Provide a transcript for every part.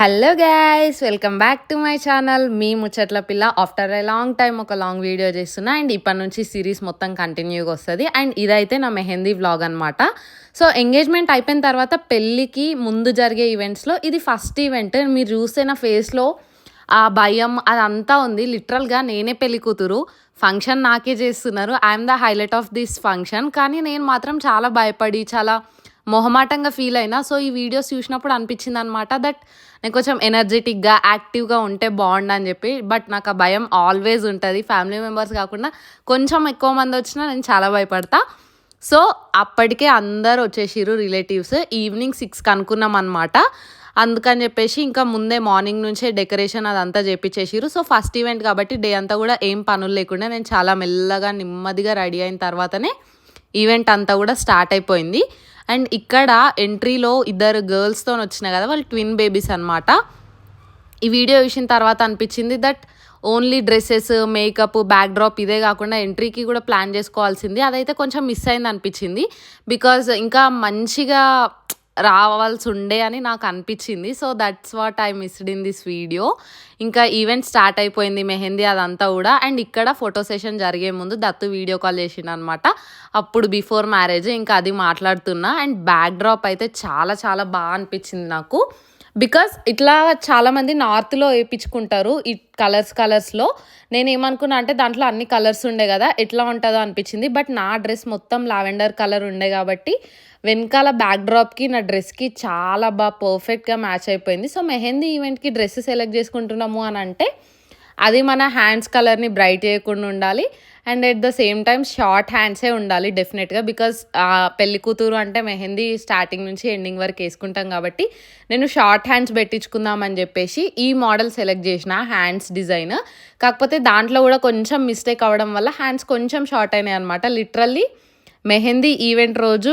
Hello guys welcome back to my channel మీ ముచ్చట్ల పిల్ల after a long time ఒక long video చేస్తున్నా. And ఇప్పటి నుంచి సిరీస్ మొత్తం కంటిన్యూగా వస్తుంది అండ్ ఇదైతే నా మెహందీ వ్లాగ్ అనమాట సో ఎంగేజ్మెంట్ అయిపోయిన తర్వాత పెళ్ళికి ముందు జరిగే ఈవెంట్స్లో ఇది ఫస్ట్ ఈవెంట్ మీరు చూస్తే నా ఫేస్లో ఆ భయం అదంతా ఉంది. లిటరల్గా నేనే పెళ్ళి కూతురు. ఫంక్షన్ నాకే చేస్తున్నారు. I'm the highlight of this function కానీ నేను మాత్రం చాలా భయపడి చాలా మొహమాటంగా ఫీల్ అయినా సో ఈ వీడియోస్ చూసినప్పుడు అనిపించింది అనమాట దట్ నేను కొంచెం ఎనర్జెటిక్గా యాక్టివ్గా ఉంటే బాగుండు అని చెప్పి. బట్ నాకు ఆ భయం ఆల్వేస్ ఉంటుంది. ఫ్యామిలీ మెంబర్స్ కాకుండా కొంచెం ఎక్కువ మంది వచ్చినా నేను చాలా భయపడతా. సో అప్పటికే అందరు వచ్చేసిర్రు రిలేటివ్స్ ఈవినింగ్ సిక్స్కి అనుకున్నాం అనమాట అందుకని చెప్పేసి ఇంకా ముందే మార్నింగ్ నుంచే డెకరేషన్ అదంతా చేపించేసిర్రు సో ఫస్ట్ ఈవెంట్ కాబట్టి డే అంతా కూడా ఏం పనులు లేకుండా నేను చాలా మెల్లగా నెమ్మదిగా రెడీ అయిన తర్వాతనే ఈవెంట్ అంతా కూడా స్టార్ట్ అయిపోయింది. అండ్ ఇక్కడ ఎంట్రీలో ఇద్దరు గర్ల్స్తో వచ్చినాయి కదా వాళ్ళు ట్విన్ బేబీస్ అనమాట ఈ వీడియో చూసిన తర్వాత అనిపించింది that only dresses makeup backdrop ఇదే కాకుండా ఎంట్రీకి కూడా ప్లాన్ చేసుకోవాల్సింది. అదైతే కొంచెం మిస్ అయింది అనిపించింది. బికాజ్ ఇంకా మంచిగా రావాల్సి ఉండే అని నాకు అనిపించింది so that's what I missed in this video ఇంకా ఈవెంట్ స్టార్ట్ అయిపోయింది మెహందీ అదంతా కూడా. అండ్ ఇక్కడ ఫోటో సెషన్ జరిగే ముందు దత్తు వీడియో కాల్ చేసిండు అనమాట అప్పుడు బిఫోర్ మ్యారేజ్ ఇంకా అది మాట్లాడుతున్నా. అండ్ బ్యాక్ డ్రాప్ అయితే చాలా చాలా బాగా అనిపించింది నాకు. బికాస్ ఇట్లా చాలామంది నార్త్లో వేయించుకుంటారు ఈ కలర్స్ కలర్స్లో నేను ఏమనుకున్నా అంటే దాంట్లో అన్ని కలర్స్ ఉండే కదా ఎట్లా ఉంటుందో అనిపించింది. బట్ నా డ్రెస్ మొత్తం లావెండర్ కలర్ ఉండే కాబట్టి వెనకాల బ్యాక్ డ్రాప్కి నా డ్రెస్కి చాలా బాగా పర్ఫెక్ట్గా మ్యాచ్ అయిపోయింది. సో మెహందీ ఈవెంట్కి డ్రెస్ సెలెక్ట్ చేసుకుంటున్నాము అని అంటే అది మన హ్యాండ్స్ కలర్ని బ్రైట్ చేయకుండా ఉండాలి. And at the same time short హ్యాండ్సే ఉండాలి డెఫినెట్గా బికాస్ పెళ్ళి కూతురు అంటే మెహందీ స్టార్టింగ్ నుంచి ఎండింగ్ వరకు వేసుకుంటాం కాబట్టి నేను షార్ట్ హ్యాండ్స్ పెట్టించుకుందామని చెప్పేసి ఈ మోడల్ సెలెక్ట్ చేసిన హ్యాండ్స్ డిజైన్. కాకపోతే దాంట్లో కూడా కొంచెం మిస్టేక్ అవ్వడం వల్ల హ్యాండ్స్ కొంచెం షార్ట్ అయినాయి అనమాట లిటరల్లీ మెహందీ ఈవెంట్ రోజు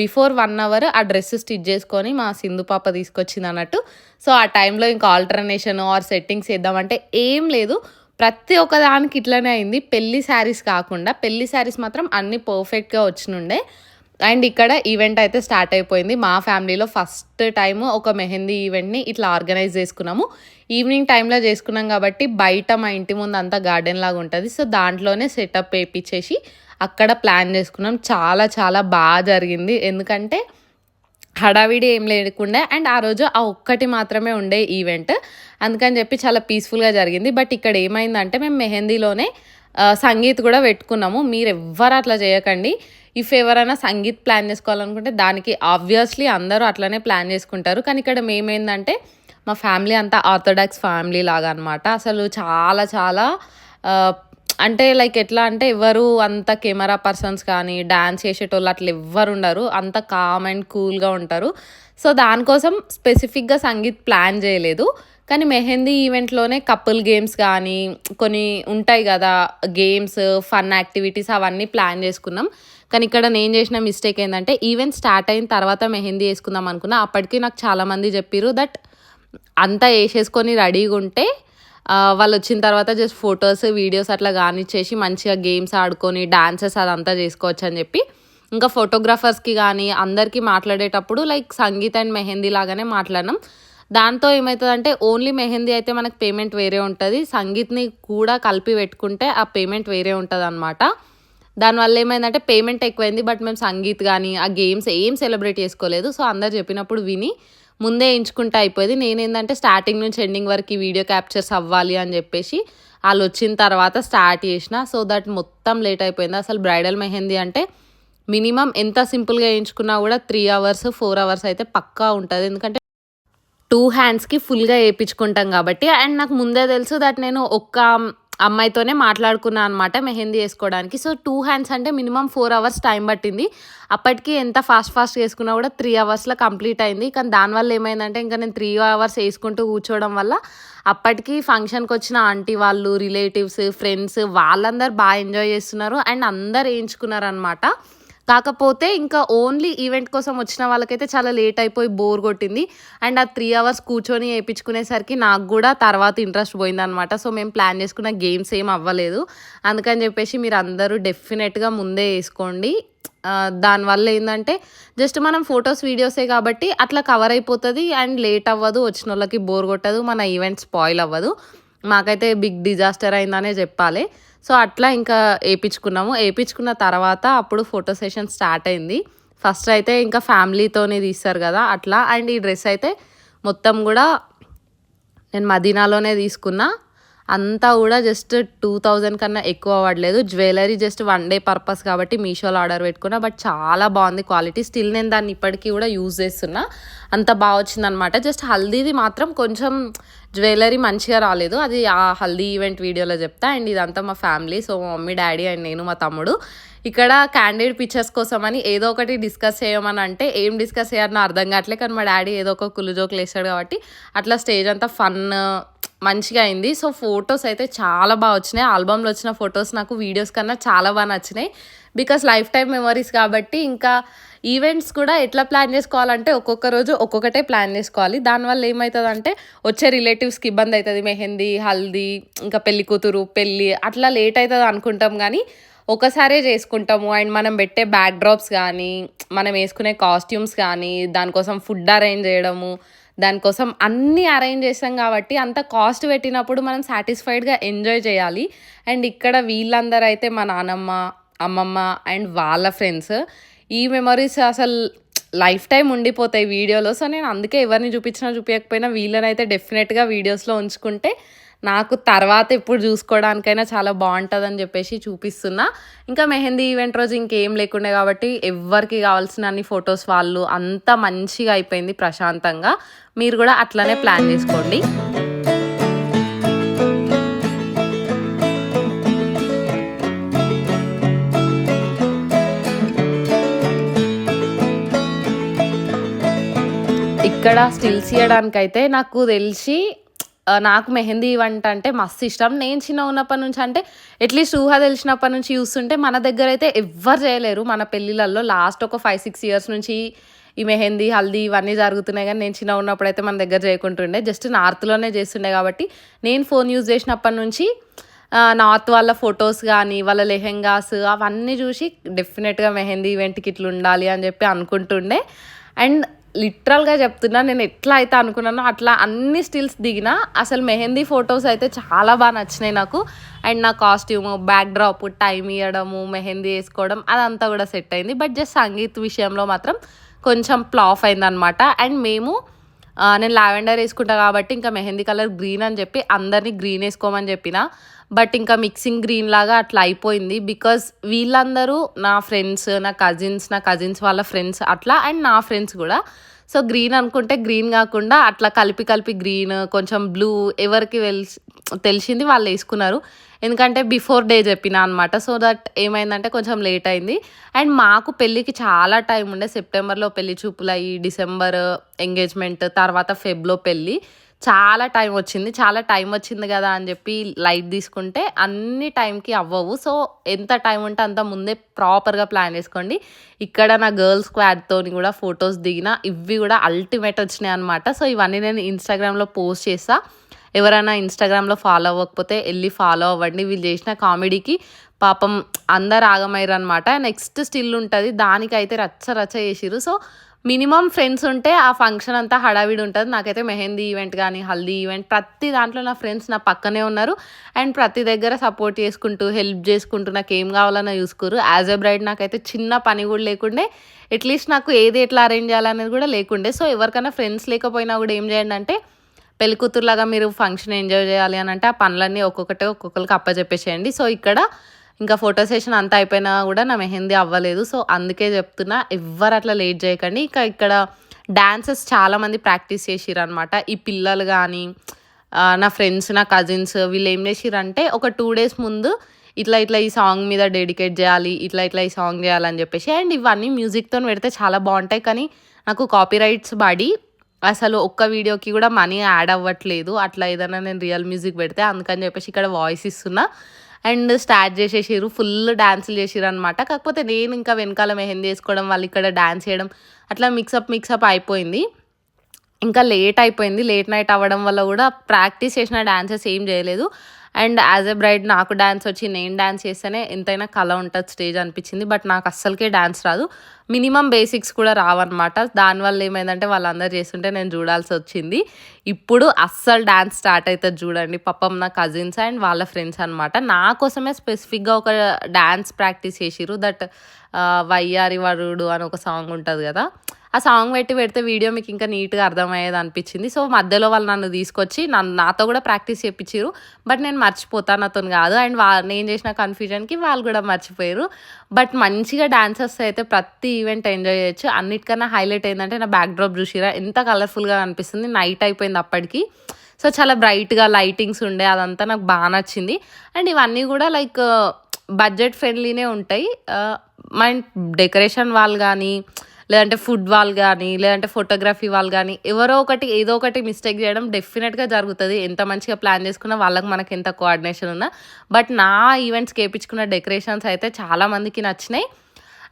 బిఫోర్ వన్ అవర్ ఆ డ్రెస్ స్టిచ్ చేసుకొని మా సింధు పాప తీసుకొచ్చింది అన్నట్టు. సో ఆ టైంలో ఇంకా ఆల్టర్నేషన్ ఆర్ సెట్టింగ్స్ వేద్దామంటే ఏం లేదు. ప్రతి ఒక్క దానికి ఇట్లనే అయింది. పెళ్ళి శారీస్ కాకుండా పెళ్ళి శారీస్ మాత్రం అన్ని పర్ఫెక్ట్గా వచ్చినుండే. అండ్ ఇక్కడ ఈవెంట్ అయితే స్టార్ట్ అయిపోయింది. మా ఫ్యామిలీలో ఫస్ట్ టైం ఒక మెహందీ ఈవెంట్ని ఇట్లా ఆర్గనైజ్ చేసుకున్నాము. ఈవినింగ్ టైంలో చేసుకున్నాం కాబట్టి బయట మా ఇంటి ముందు అంతా గార్డెన్ లాగా ఉంటుంది. సో దాంట్లోనే సెటప్ వేయించేసి అక్కడ ప్లాన్ చేసుకున్నాం. చాలా చాలా బాగా జరిగింది. ఎందుకంటే హడావిడి ఏం లేకుండా అండ్ ఆ రోజు ఆ ఒక్కటి మాత్రమే ఉండే ఈవెంట్. అందుకని చెప్పి చాలా పీస్ఫుల్గా జరిగింది. బట్ ఇక్కడ ఏమైందంటే మేము మెహందీలోనే సంగీత్ కూడా పెట్టుకున్నాము. మీరు ఎవ్వరు అట్లా చేయకండి. ఇఫ్ ఎవరైనా సంగీత్ ప్లాన్ చేసుకోవాలనుకుంటే దానికి ఆబ్వియస్లీ అందరూ అట్లనే ప్లాన్ చేసుకుంటారు. కానీ ఇక్కడ మేమేందంటే మా ఫ్యామిలీ అంతా ఆర్థోడాక్స్ ఫ్యామిలీ లాగా అనమాట అసలు చాలా చాలా అంటే లైక్ ఎట్లా అంటే ఎవరు అంత కెమెరా పర్సన్స్ కానీ డ్యాన్స్ చేసేటోళ్ళు అట్లా ఎవ్వరు ఉండరు. అంత కామ్ అండ్ కూల్గా ఉంటారు. సో దానికోసం స్పెసిఫిక్గా సంగీత్ ప్లాన్ చేయలేదు. కానీ మెహందీ ఈవెంట్లోనే కపుల్ గేమ్స్ కానీ కొన్ని ఉంటాయి కదా గేమ్స్ ఫన్ యాక్టివిటీస్ అవన్నీ ప్లాన్ చేసుకున్నాం. కానీ ఇక్కడ నేను చేసిన మిస్టేక్ ఏంటంటే ఈవెంట్ స్టార్ట్ అయిన తర్వాత మెహందీ వేసుకుందాం అనుకున్నా. అప్పటికి నాకు చాలామంది చెప్పారు దట్ అంతా వేసేసుకొని రెడీగా ఉంటే వాళ్ళు వచ్చిన తర్వాత జస్ట్ ఫొటోస్ వీడియోస్ అట్లా కానిచ్చేసి మంచిగా గేమ్స్ ఆడుకొని డాన్సెస్ అదంతా చేసుకోవచ్చు అని చెప్పి. ఇంకా ఫోటోగ్రాఫర్స్కి కానీ అందరికీ మాట్లాడేటప్పుడు లైక్ సంగీత్ అండ్ మెహందీ లాగానే మాట్లాడినాం దాంతో ఏమవుతుందంటే ఓన్లీ మెహందీ అయితే మనకు పేమెంట్ వేరే ఉంటుంది. సంగీత్ని కూడా కలిపి పెట్టుకుంటే ఆ పేమెంట్ వేరే ఉంటుంది అనమాట దానివల్ల ఏమైందంటే పేమెంట్ ఎక్కువైంది బట్ మేము సంగీత్ కానీ ఆ గేమ్స్ ఏం సెలబ్రేట్ చేసుకోలేదు. సో అందరు చెప్పినప్పుడు విని ముందే ఎంచుకుంటే అయిపోయింది. నేనేంటంటే స్టార్టింగ్ నుంచి ఎండింగ్ వరకు ఈ వీడియో క్యాప్చర్స్ అవ్వాలి అని చెప్పేసి వాళ్ళు వచ్చిన తర్వాత స్టార్ట్ చేసిన. సో దట్ మొత్తం లేట్ అయిపోయింది. అసలు బ్రైడల్ మెహందీ అంటే మినిమం ఎంత సింపుల్గా వేయించుకున్నా కూడా త్రీ అవర్స్ ఫోర్ అవర్స్ అయితే పక్కా ఉంటుంది. ఎందుకంటే టూ హ్యాండ్స్కి ఫుల్గా వేయించుకుంటాం కాబట్టి. అండ్ నాకు ముందే తెలుసు దట్ నేను ఒక్క అమ్మాయితోనే మాట్లాడుకున్నాను అనమాట మెహందీ వేసుకోవడానికి. సో టూ హ్యాండ్స్ అంటే మినిమం ఫోర్ అవర్స్ టైం పట్టింది. అప్పటికి ఎంత ఫాస్ట్ ఫాస్ట్ వేసుకున్నా కూడా త్రీ అవర్స్లో కంప్లీట్ అయింది. కానీ దానివల్ల ఏమైందంటే ఇంకా నేను త్రీ అవర్స్ వేసుకుంటూ కూర్చోవడం వల్ల అప్పటికి ఫంక్షన్కి వచ్చిన ఆంటీ వాళ్ళు రిలేటివ్స్ ఫ్రెండ్స్ వాళ్ళందరూ బాగా ఎంజాయ్ చేస్తున్నారు. అండ్ అందరు వేయించుకున్నారు అనమాట కాకపోతే ఇంకా ఓన్లీ ఈవెంట్ కోసం వచ్చిన వాళ్ళకైతే చాలా లేట్ అయిపోయి బోర్ కొట్టింది. అండ్ ఆ త్రీ అవర్స్ కూర్చొని వేయించుకునేసరికి నాకు కూడా తర్వాత ఇంట్రెస్ట్ పోయిందనమాట. సో మేము ప్లాన్ చేసుకున్న గేమ్స్ ఏం అవ్వలేదు. అందుకని చెప్పేసి మీరు అందరూ డెఫినెట్గా ముందే వేసుకోండి. దానివల్ల ఏంటంటే జస్ట్ మనం ఫొటోస్ వీడియోసే కాబట్టి అట్లా కవర్ అయిపోతుంది. అండ్ లేట్ అవ్వదు వచ్చిన వాళ్ళకి బోర్ కొట్టదు మన ఈవెంట్ స్పాయిల్ అవ్వదు. మాకైతే బిగ్ డిజాస్టర్ అయిందనే చెప్పాలి. సో అట్లా ఇంకా వేయించుకున్నాము వేయించుకున్న తర్వాత అప్పుడు ఫోటో సెషన్ స్టార్ట్ అయింది. ఫస్ట్ అయితే ఇంకా ఫ్యామిలీతోనే తీస్తారు కదా అట్లా. అండ్ ఈ డ్రెస్ అయితే మొత్తం కూడా నేను మదీనాలోనే తీసుకున్నా. అంతా కూడా జస్ట్ టూ థౌజండ్ కన్నా ఎక్కువ పడలేదు jewellery just one day purpose కాబట్టి మీషోలో ఆర్డర్ పెట్టుకున్నా బట్ చాలా బాగుంది క్వాలిటీ స్టిల్ నేను దాన్ని ఇప్పటికీ కూడా యూజ్ చేస్తున్నా. అంత బాగా వచ్చిందనమాట జస్ట్ హల్దీది మాత్రం కొంచెం జ్యువెలరీ మంచిగా రాలేదు. అది ఆ హల్దీ ఈవెంట్ వీడియోలో చెప్తా. అండ్ ఇదంతా మా ఫ్యామిలీ సో మా మమ్మీ డాడీ అండ్ నేను మా తమ్ముడు. ఇక్కడ క్యాండిడేట్ పిక్చర్స్ కోసం అని ఏదో ఒకటి డిస్కస్ చేయమని అంటే ఏం డిస్కస్ చేయాలని అర్థం కావట్లేదు కానీ మా డాడీ ఏదో ఒక కులు జోకులు వేస్తాడు కాబట్టి అట్లా స్టేజ్ అంతా ఫన్ మంచిగా అయింది. సో ఫొటోస్ అయితే చాలా బాగా వచ్చినాయి. ఆల్బమ్లో వచ్చిన ఫొటోస్ నాకు వీడియోస్ కన్నా చాలా బాగా నచ్చినాయి. బికాస్ లైఫ్ టైం మెమరీస్ కాబట్టి ఇంకా ఈవెంట్స్ కూడా ఎట్లా ప్లాన్ చేసుకోవాలంటే ఒక్కొక్క రోజు ఒక్కొక్కటే ప్లాన్ చేసుకోవాలి. దానివల్ల ఏమవుతుందంటే వచ్చే రిలేటివ్స్కి ఇబ్బంది అవుతుంది మెహందీ హల్దీ ఇంకా పెళ్ళి కూతురు పెళ్ళి అట్లా లేట్ అవుతుంది అనుకుంటాం కానీ ఒకసారే చేసుకుంటాము. అండ్ మనం పెట్టే బ్యాక్ డ్రాప్స్ కానీ మనం వేసుకునే కాస్ట్యూమ్స్ కానీ దానికోసం ఫుడ్ అరేంజ్ చేయడము దానికోసం అన్నీ అరేంజ్ చేసాం కాబట్టి అంత కాస్ట్ పెట్టినప్పుడు మనం సాటిస్ఫైడ్గా ఎంజాయ్ చేయాలి. అండ్ ఇక్కడ వీళ్ళందరూ అయితే మా నానమ్మ అమ్మమ్మ అండ్ వాళ్ళ ఫ్రెండ్స్ ఈ మెమరీస్ అసలు లైఫ్ టైం ఉండిపోతాయి వీడియోలో. సో నేను అందుకే ఎవరిని చూపించినా చూపించకపోయినా వీళ్ళనైతే డెఫినెట్గా వీడియోస్లో ఉంచుకుంటే నాకు తర్వాత ఎప్పుడు చూసుకోవడానికైనా చాలా బాగుంటుందని చెప్పేసి చూపిస్తున్నా. ఇంకా మెహందీ ఈవెంట్ రోజు ఇంకేం లేకుండే కాబట్టి ఎవరికి కావాల్సిన అన్ని ఫొటోస్ వాళ్ళు అంత మంచిగా అయిపోయింది ప్రశాంతంగా. మీరు కూడా అట్లనే ప్లాన్ చేసుకోండి. ఇక్కడ స్టిల్స్ ఇవ్వడానికైతే నాకు తెలిసి నాకు మెహందీ వంట అంటే మస్తు ఇష్టం. నేను చిన్న ఉన్నప్పటి నుంచి అంటే అట్లీస్ట్ ఊహ తెలిసినప్పటి నుంచి చూస్తుంటే మన దగ్గర అయితే ఎవ్వరు చేయలేరు. మన పెళ్ళిళ్ళల్లో లాస్ట్ ఒక ఫైవ్ సిక్స్ ఇయర్స్ నుంచి ఈ మెహందీ హల్దీ ఇవన్నీ జరుగుతున్నాయి కానీ నేను చిన్న ఉన్నప్పుడు అయితే మన దగ్గర చేయకుంటుండే. జస్ట్ నార్త్లోనే చేస్తుండే కాబట్టి నేను ఫోన్ యూజ్ చేసినప్పటి నుంచి నార్త్ వాళ్ళ ఫొటోస్ కానీ వాళ్ళ లెహెంగాస్ అవన్నీ చూసి డెఫినెట్గా మెహందీ ఈవెంట్కి ఇట్లా ఉండాలి అని చెప్పి అనుకుంటుండే. అండ్ లిటరల్గా చెప్తున్నా నేను ఎట్లా అయితే అనుకున్నానో అట్లా అన్ని స్టిల్స్ దిగిన అసలు మెహందీ ఫొటోస్ అయితే చాలా బాగా నచ్చినాయి నాకు. అండ్ నా కాస్ట్యూమ్ బ్యాక్ డ్రాప్ టైం ఇవ్వడము మెహందీ వేసుకోవడం అదంతా కూడా సెట్ అయింది. బట్ జస్ట్ సంగీత్ విషయంలో మాత్రం కొంచెం ప్లాఫ్ అయిందనమాట అండ్ మేము నేను లావెండర్ వేసుకుంటా కాబట్టి ఇంకా మెహందీ కలర్ గ్రీన్ అని చెప్పి అందరినీ గ్రీన్ వేసుకోమని చెప్పిన. బట్ ఇంకా మిక్సింగ్ గ్రీన్ లాగా అట్లా అయిపోయింది. బికాస్ వీళ్ళందరూ నా ఫ్రెండ్స్ నా కజిన్స్ నా కజిన్స్ వాళ్ళ ఫ్రెండ్స్ అట్లా అండ్ నా ఫ్రెండ్స్ కూడా. సో గ్రీన్ అనుకుంటే గ్రీన్ కాకుండా అట్లా కలిపి కలిపి గ్రీన్ కొంచెం బ్లూ ఎవరికి తెలిసి తెలిసింది వాళ్ళు వేసుకున్నారు. ఎందుకంటే బిఫోర్ డే చెప్పిన అనమాట సో దట్ ఏమైందంటే కొంచెం లేట్ అయింది. అండ్ మాకు పెళ్ళికి చాలా టైం ఉండే. సెప్టెంబర్లో పెళ్ళి చూపులు అయ్యి డిసెంబర్ ఎంగేజ్మెంట్ తర్వాత ఫెబ్లో పెళ్ళి. చాలా టైం వచ్చింది చాలా టైం వచ్చింది కదా అని చెప్పి లైట్ తీసుకుంటే అన్ని టైంకి అవ్వవు. సో ఎంత టైం ఉంటే అంత ముందే ప్రాపర్గా ప్లాన్ చేసుకోండి. ఇక్కడ నా గర్ల్స్ స్క్వాడ్తోని కూడా ఫొటోస్ దిగిన ఇవి కూడా అల్టిమేట్ వచ్చినాయి అనమాట సో ఇవన్నీ నేను ఇన్స్టాగ్రామ్లో పోస్ట్ చేస్తా. ఎవరైనా ఇన్స్టాగ్రామ్లో ఫాలో అవ్వకపోతే వెళ్ళి ఫాలో అవ్వండి. వీళ్ళు చేసిన కామెడీకి పాపం అందరు ఆగమయ్యారు అనమాట నెక్స్ట్ స్టిల్ ఉంటుంది దానికైతే రచ్చ రచ్చ చేసిరు సో మినిమం ఫ్రెండ్స్ ఉంటే ఆ ఫంక్షన్ అంతా హడావిడి ఉంటుంది. నాకైతే మెహందీ ఈవెంట్ కానీ హల్దీ ఈవెంట్ ప్రతి దాంట్లో నా ఫ్రెండ్స్ నా పక్కనే ఉన్నారు. అండ్ ప్రతి దగ్గర సపోర్ట్ చేసుకుంటూ హెల్ప్ చేసుకుంటూ నాకు ఏం కావాలన్నా చూసుకోరు. యాజ్ ఎ బ్రైడ్ నాకైతే చిన్న పని కూడా లేకుండే అట్లీస్ట్ నాకు ఏది ఎట్లా అరేంజ్ చేయాలనేది కూడా లేకుండే. సో ఎవరికైనా ఫ్రెండ్స్ లేకపోయినా కూడా ఏం చేయండి అంటే పెళ్ళి కూతురులాగా మీరు ఫంక్షన్ ఎంజాయ్ చేయాలి అని అంటే ఆ పనులన్నీ ఒక్కొక్కటి ఒక్కొక్కరికి అప్పచెప్పేసేయండి సో ఇక్కడ ఇంకా ఫోటో సెషన్ అంతా అయిపోయినా కూడా నా మెహందీ అవ్వలేదు. సో అందుకే చెప్తున్నా ఎవ్వరు అట్లా లేట్ చేయకండి. ఇంకా ఇక్కడ డాన్సెస్ చాలామంది ప్రాక్టీస్ చేసిరు అనమాట ఈ పిల్లలు కానీ నా ఫ్రెండ్స్ నా కజిన్స్ వీళ్ళు ఏం చేసిరంటే ఒక టూ డేస్ ముందు ఇట్లా ఇట్లా ఈ సాంగ్ మీద డెడికేట్ చేయాలి ఇట్లా ఇట్లా ఈ సాంగ్ చేయాలని చెప్పేసి అండ్ ఇవన్నీ మ్యూజిక్తో పెడితే చాలా బాగుంటాయి. కానీ నాకు కాపీ రైట్స్ పడి అసలు ఒక్క వీడియోకి కూడా మనీ యాడ్ అవ్వట్లేదు. అట్లా ఏదైనా నేను రియల్ మ్యూజిక్ పెడితే అందుకని చెప్పేసి ఇక్కడ వాయిస్ ఇస్తున్నా. అండ్ స్టార్ట్ చేసేసిర్రు ఫుల్ డాన్సులు చేసిర్రు అనమాట కాకపోతే నేను ఇంకా వెనకాల మెహందీ వేసుకోవడం వాళ్ళు ఇక్కడ డాన్స్ చేయడం అట్లా మిక్సప్ మిక్సప్ అయిపోయింది. ఇంకా లేట్ అయిపోయింది. లేట్ నైట్ అవ్వడం వల్ల కూడా ప్రాక్టీస్ చేసిన డాన్సెస్ ఏం చేయలేదు. అండ్ యాజ్ ఎ బ్రైడ్ నాకు డ్యాన్స్ వచ్చి నేను డ్యాన్స్ చేస్తేనే ఎంతైనా కళ ఉంటుంది స్టేజ్ అనిపించింది. బట్ నాకు అస్సలకే డ్యాన్స్ రాదు. మినిమం బేసిక్స్ కూడా రావన్నమాట. దానివల్ల ఏమైందంటే వాళ్ళందరూ చేస్తుంటే నేను చూడాల్సి వచ్చింది. ఇప్పుడు అస్సలు డ్యాన్స్ స్టార్ట్ అవుతుంది చూడండి. పాపం నా కజిన్స్ అండ్ వాళ్ళ ఫ్రెండ్స్ అనమాట నా కోసమే స్పెసిఫిక్గా ఒక డ్యాన్స్ ప్రాక్టీస్ చేసిర్రు. దట్ వయ్యారి వరుడు అని ఒక సాంగ్ ఉంటుంది కదా. ఆ సాంగ్ పెట్టి పెడితే వీడియో మీకు ఇంకా నీట్గా అర్థమయ్యేది అనిపించింది. సో మధ్యలో వాళ్ళు నన్ను తీసుకొచ్చి నన్ను నాతో కూడా ప్రాక్టీస్ చేయించారు బట్ నేను మర్చిపోతాను అతను కాదు. అండ్ వా నేను చేసిన కన్ఫ్యూజన్కి వాళ్ళు కూడా మర్చిపోయారు బట్ మంచిగా డాన్సర్స్ అయితే ప్రతి ఈవెంట్ ఎంజాయ్ చేయొచ్చు. అన్నిటికన్నా హైలైట్ ఏంటంటే నా బ్యాక్ డ్రాప్ చూసిరా ఎంత కలర్ఫుల్గా అనిపిస్తుంది. నైట్ అయిపోయింది అప్పటికి. సో చాలా బ్రైట్గా లైటింగ్స్ ఉండే అదంతా నాకు బాగా నచ్చింది. అండ్ ఇవన్నీ కూడా లైక్ బడ్జెట్ ఫ్రెండ్లీనే ఉంటాయి. మన డెకరేషన్ వాళ్ళు కానీ లేదంటే ఫుడ్ వాళ్ళు కానీ లేదంటే ఫోటోగ్రఫీ వాళ్ళు కానీ ఎవరో ఒకటి ఏదో ఒకటి మిస్టేక్ చేయడం డెఫినెట్గా జరుగుతుంది. ఎంత మంచిగా ప్లాన్ చేసుకున్నా వాళ్ళకి మనకి ఎంత కోఆర్డినేషన్ ఉన్నా. బట్ నా ఈవెంట్స్కి వేయించుకున్న డెకరేషన్స్ అయితే చాలా మందికి నచ్చినాయి.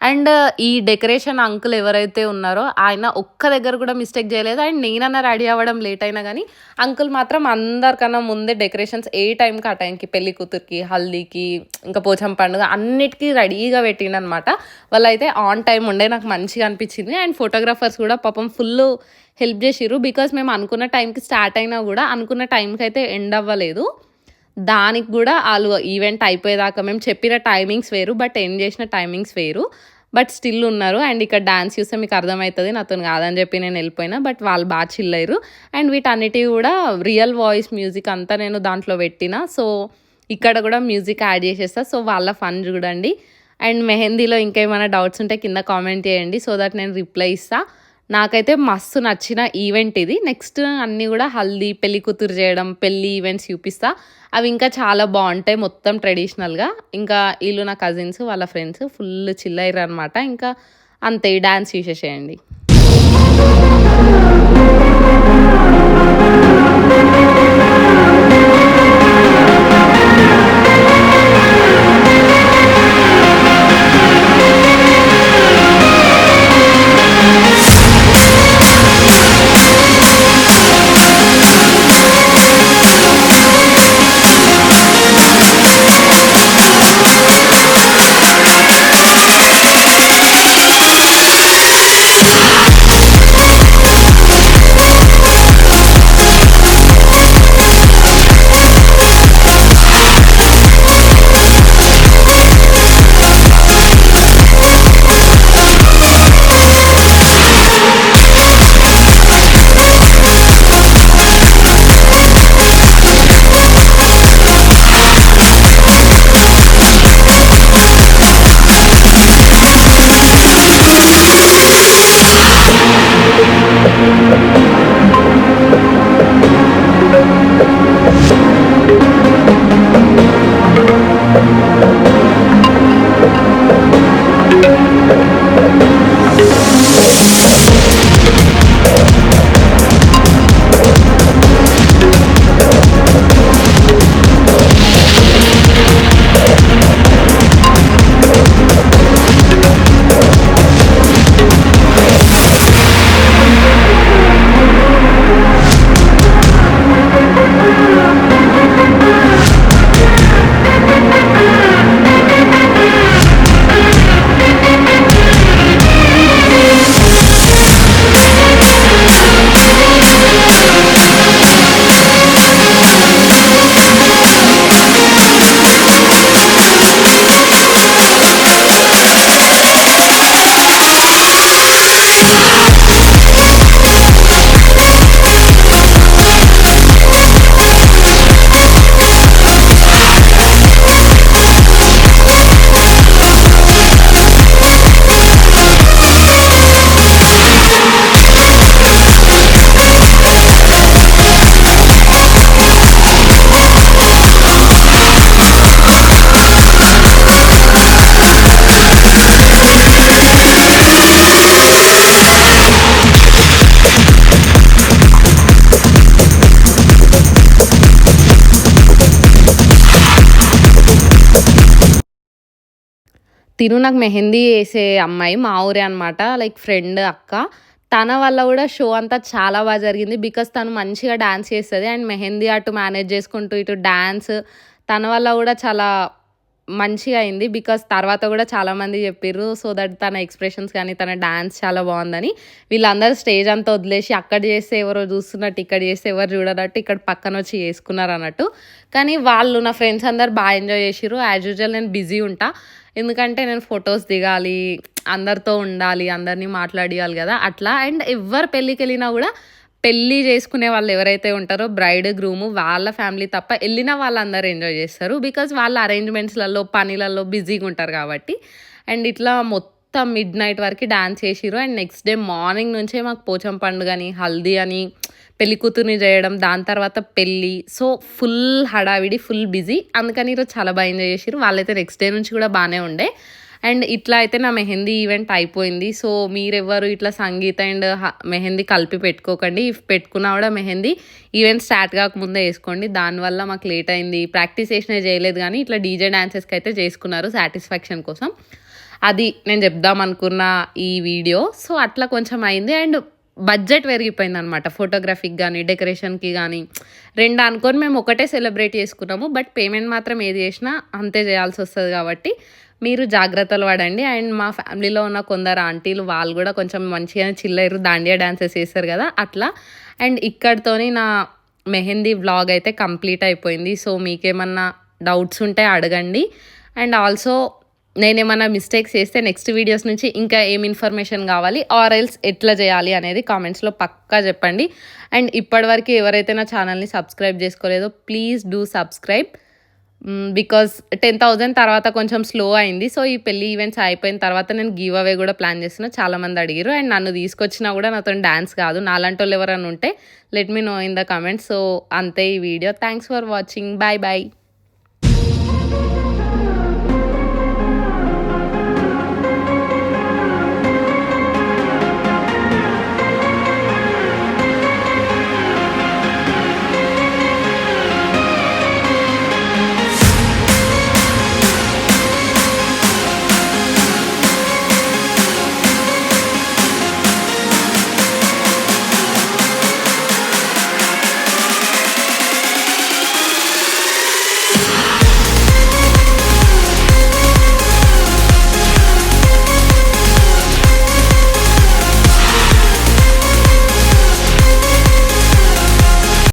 అండ్ ఈ డెకరేషన్ అంకుల్ ఎవరైతే ఉన్నారో ఆయన ఒక్క దగ్గర కూడా మిస్టేక్ చేయలేదు. అండ్ నేనన్నా రెడీ అవ్వడం లేట్ అయినా కానీ అంకుల్ మాత్రం అందరికన్నా ముందే డెకరేషన్స్ ఏ టైంకి ఆ టైంకి పెళ్ళి కూతురికి హల్దీకి ఇంకా పోచం పండుగ అన్నిటికీ రెడీగా పెట్టిండనమాట వాళ్ళైతే ఆన్ టైం ఉండే నాకు మంచిగా అనిపించింది. అండ్ ఫోటోగ్రాఫర్స్ కూడా పాపం ఫుల్ హెల్ప్ చేసిర్రు. బికాస్ మేము అనుకున్న టైంకి స్టార్ట్ అయినా కూడా అనుకున్న టైంకి అయితే ఎండ్ అవ్వలేదు. దానికి కూడా వాళ్ళు ఈవెంట్ అయిపోయేదాకా మేము చెప్పిన టైమింగ్స్ వేరు బట్ ఎండ్ చేసిన టైమింగ్స్ వేరు. బట్ స్టిల్ ఉన్నారు. అండ్ ఇక్కడ డ్యాన్స్ చూస్తే మీకు అర్థమవుతుంది నాతో కాదని చెప్పి నేను వెళ్ళిపోయినా బట్ వాళ్ళు బాగా చిల్లయ్యారు అండ్ వీటన్నిటి కూడా రియల్ వాయిస్ మ్యూజిక్ అంతా నేను దాంట్లో పెట్టిన. సో ఇక్కడ కూడా మ్యూజిక్ యాడ్ చేసేస్తా. సో వాళ్ళ ఫన్ చూడండి. అండ్ మెహందీలో ఇంకేమైనా డౌట్స్ ఉంటే కింద కామెంట్ చేయండి సో దట్ నేను రిప్లై ఇస్తాను నాకైతే మస్తు నచ్చిన ఈవెంట్ ఇది. నెక్స్ట్ అన్నీ కూడా హల్దీ పెళ్ళి కూతురు చేయడం పెళ్ళి ఈవెంట్స్ చూపిస్తా. అవి ఇంకా చాలా బాగుంటాయి మొత్తం ట్రెడిషనల్గా ఇంకా వీళ్ళు నా కజిన్స్ వాళ్ళ ఫ్రెండ్స్ ఫుల్ చిల్ అయ్యారు అనమాట ఇంకా అంతే డ్యాన్స్ చూసేసేయండి. తిను నాకు మెహందీ వేసే అమ్మాయి మా ఊరే అనమాట లైక్ ఫ్రెండ్ అక్క. తన వల్ల కూడా షో అంతా చాలా బాగా జరిగింది. బికాస్ తను మంచిగా డ్యాన్స్ చేస్తుంది అండ్ మెహందీ అటు మేనేజ్ చేసుకుంటూ ఇటు డ్యాన్స్ తన వల్ల కూడా చాలా మంచిగా అయింది బికాస్ తర్వాత కూడా చాలామంది చెప్పారు సో దట్ తన ఎక్స్ప్రెషన్స్ కానీ తన డ్యాన్స్ చాలా బాగుందని. వీళ్ళందరూ స్టేజ్ అంతా వదిలేసి అక్కడ చేస్తే ఎవరో చూస్తున్నట్టు ఇక్కడ చేస్తే ఎవరు చూడనట్టు ఇక్కడ పక్కన వచ్చి చేసుకున్నారు అన్నట్టు. కానీ వాళ్ళు నా ఫ్రెండ్స్ అందరు బాగా ఎంజాయ్ చేసిర్రు. యాజ్ యూజువల్ నేను బిజీ ఉంటా. ఎందుకంటే నేను ఫొటోస్ దిగాలి అందరితో ఉండాలి అందరినీ మాట్లాడియాలి కదా అట్లా. అండ్ ఎవరు పెళ్ళికి వెళ్ళినా కూడా పెళ్ళి చేసుకునే వాళ్ళు ఎవరైతే ఉంటారో బ్రైడ్ గ్రూము వాళ్ళ ఫ్యామిలీ తప్ప వెళ్ళిన వాళ్ళందరూ ఎంజాయ్ చేస్తారు. బికాజ్ వాళ్ళ అరేంజ్మెంట్స్లలో పనిలలో బిజీగా ఉంటారు కాబట్టి. అండ్ ఇట్లా మొత్తం మిడ్ నైట్ వరకు డాన్స్ చేసిరు అండ్ నెక్స్ట్ డే మార్నింగ్ నుంచే మాకు పోచం పండుగ అని హల్దీ అని పెళ్ళి కూతుర్ని చేయడం దాని తర్వాత పెళ్ళి. సో ఫుల్ హడావిడి ఫుల్ బిజీ అందుకని ఈరోజు చాలా బాగా ఎంజాయ్ చేసిరు వాళ్ళైతే నెక్స్ట్ డే నుంచి కూడా బాగానే ఉండే. అండ్ ఇట్లా అయితే నా మెహందీ ఈవెంట్ అయిపోయింది. సో మీరెవ్వరు ఇట్లా సంగీత అండ్ మెహందీ కలిపి పెట్టుకోకండి. ఇఫ్ పెట్టుకున్నా కూడా మెహందీ ఈవెంట్ స్టార్ట్ కాకముందే వేసుకోండి. దానివల్ల మాకు లేట్ అయింది. ప్రాక్టీస్ చేసినా చేయలేదు కానీ ఇట్లా డీజే డాన్సెస్కి అయితే చేసుకున్నారు సాటిస్ఫాక్షన్ కోసం. అది నేను చెప్దాం అనుకున్న ఈ వీడియో సో అట్లా కొంచెం అయింది. అండ్ బడ్జెట్ పెరిగిపోయింది అనమాట ఫోటోగ్రఫీకి కానీ డెకరేషన్కి కానీ రెండు అనుకొని మేము ఒకటే సెలబ్రేట్ చేసుకున్నాము. బట్ పేమెంట్ మాత్రం ఏది చేసినా అంతే చేయాల్సి వస్తుంది కాబట్టి మీరు జాగ్రత్తలు పడండి. అండ్ మా ఫ్యామిలీలో ఉన్న కొందరు ఆంటీలు వాళ్ళు కూడా కొంచెం మంచిగా చిల్లరు దాండియా డాన్సెస్ చేస్తారు కదా అట్లా. అండ్ ఇక్కడితోని నా మెహందీ వ్లాగ్ అయితే కంప్లీట్ అయిపోయింది. సో మీకేమన్నా డౌట్స్ ఉంటే అడగండి. అండ్ ఆల్సో నేనేమన్నా మిస్టేక్స్ చేస్తే నెక్స్ట్ వీడియోస్ నుంచి ఇంకా ఏం ఇన్ఫర్మేషన్ కావాలి ఆర్ ఎల్స్ ఎట్లా చేయాలి అనేది కామెంట్స్లో పక్కా చెప్పండి. అండ్ ఇప్పటివరకు ఎవరైతే నా ఛానల్ని subscribe చేసుకోలేదో please do subscribe. Because ten thousand తర్వాత కొంచెం స్లో అయింది. సో ఈ పెళ్ళి ఈవెంట్స్ అయిపోయిన తర్వాత నేను గివ్ అవే కూడా ప్లాన్ చేసిన చాలా మంది అడిగారు అండ్ నన్ను తీసుకొచ్చినా కూడా నాతో డ్యాన్స్ కాదు. నాలాంటి వాళ్ళు ఎవరైనా ఉంటే let me know in the comments so అంతే ఈ video thanks for watching bye bye